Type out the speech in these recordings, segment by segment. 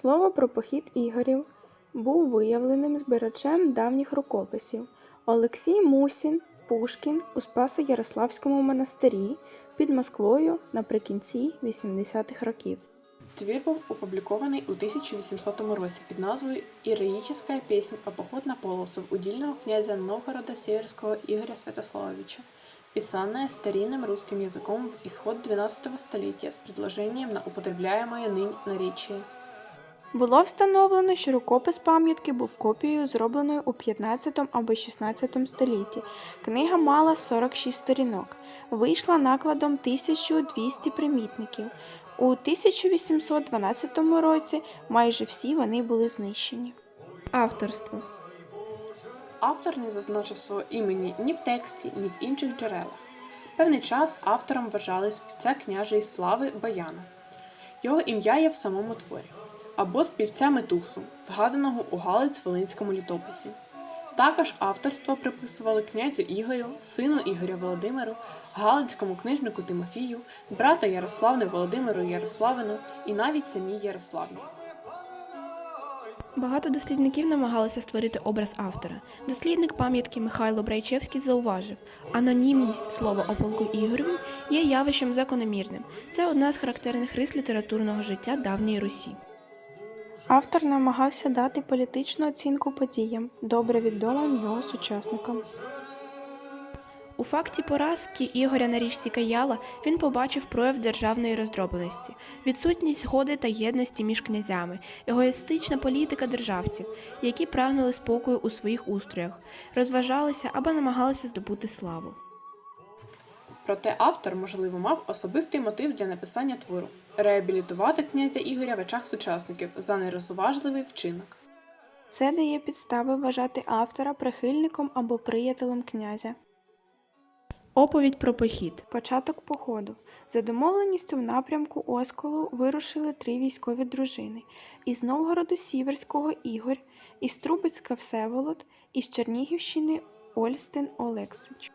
Слово про похід ігорів був виявленим збирачем давніх рукописів Олексій Мусін Пушкін у Спасо-Ярославському монастирі під Москвою наприкінці 80-х років. Твір був опублікований у 1800 році під назвою «Іроїческая пісня о поход на полосов удільного князя Новгорода Северского Игоря Святославовича», писанная старинным русским языком в исход XII столетия с предложением на употребляемое ныне наречие. Було встановлено, що рукопис пам'ятки був копією, зробленою у 15 або 16 столітті. Книга мала 46 сторінок, вийшла накладом 1200 примітників. У 1812 році майже всі вони були знищені. Авторство Автор не зазначив свого імені ні в тексті, ні в інших джерелах. Певний час автором вважали співця княжої слави Баяна. Його ім'я є в самому творі, або співця Метусу, згаданого у Галиць Волинському літописі. Також авторство приписували князю Ігорю, сину Ігоря Володимиру, Галицькому книжнику Тимофію, брату Ярославни Володимиру Ярославину і навіть самій Ярославні. Багато дослідників намагалися створити образ автора. Дослідник пам'ятки Михайло Брайчевський зауважив, анонімність слова о полку є явищем закономірним. Це одна з характерних рис літературного життя давньої Русі. Автор намагався дати політичну оцінку подіям, добре відомим його сучасникам. У факті поразки Ігоря на річці Каяла він побачив прояв державної роздробленості, відсутність згоди та єдності між князями, егоїстична політика державців, які прагнули спокою у своїх устроях, розважалися або намагалися здобути славу. Проте автор, можливо, мав особистий мотив для написання твору реабілітувати князя Ігоря в очах сучасників за нерозважливий вчинок. Це дає підстави вважати автора прихильником або приятелем князя. Оповідь про похід. Початок походу. За домовленістю в напрямку Осколу вирушили три військові дружини: із Новгороду Сіверського Ігор, із Трубецька Всеволод, із Чернігівщини Ольстен Олексич.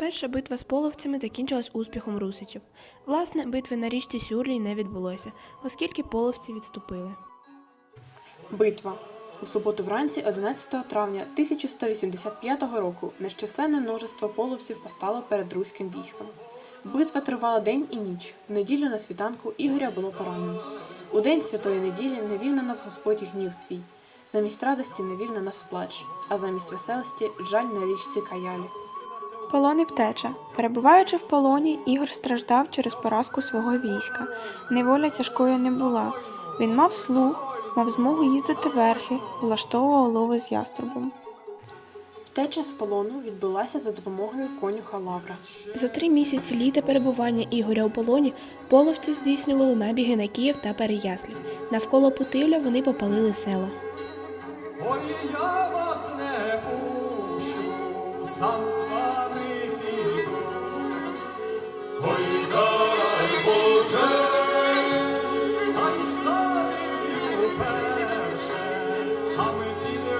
Перша битва з половцями закінчилась успіхом русичів. Власне, битви на річці Сюрлій не відбулося, оскільки половці відступили. Битва. У суботу вранці 11 травня 1185 року нещисленне множество половців постало перед руським військом. Битва тривала день і ніч. В неділю на світанку Ігоря було поранено. У день святої неділі не вів на нас Господь гнів свій. Замість радості не вів на нас плач, а замість веселості жаль на річці Каялі. Полон і втеча. Перебуваючи в полоні, Ігор страждав через поразку свого війська. Неволя тяжкою не була. Він мав слух, мав змогу їздити верхи, влаштовував лови з яструбом. Втеча з полону відбулася за допомогою конюха Лавра. За три місяці літа перебування Ігоря у полоні половці здійснювали набіги на Київ та Переяслів. Навколо Путивля вони попалили села. Ой, я вас не пущу, сам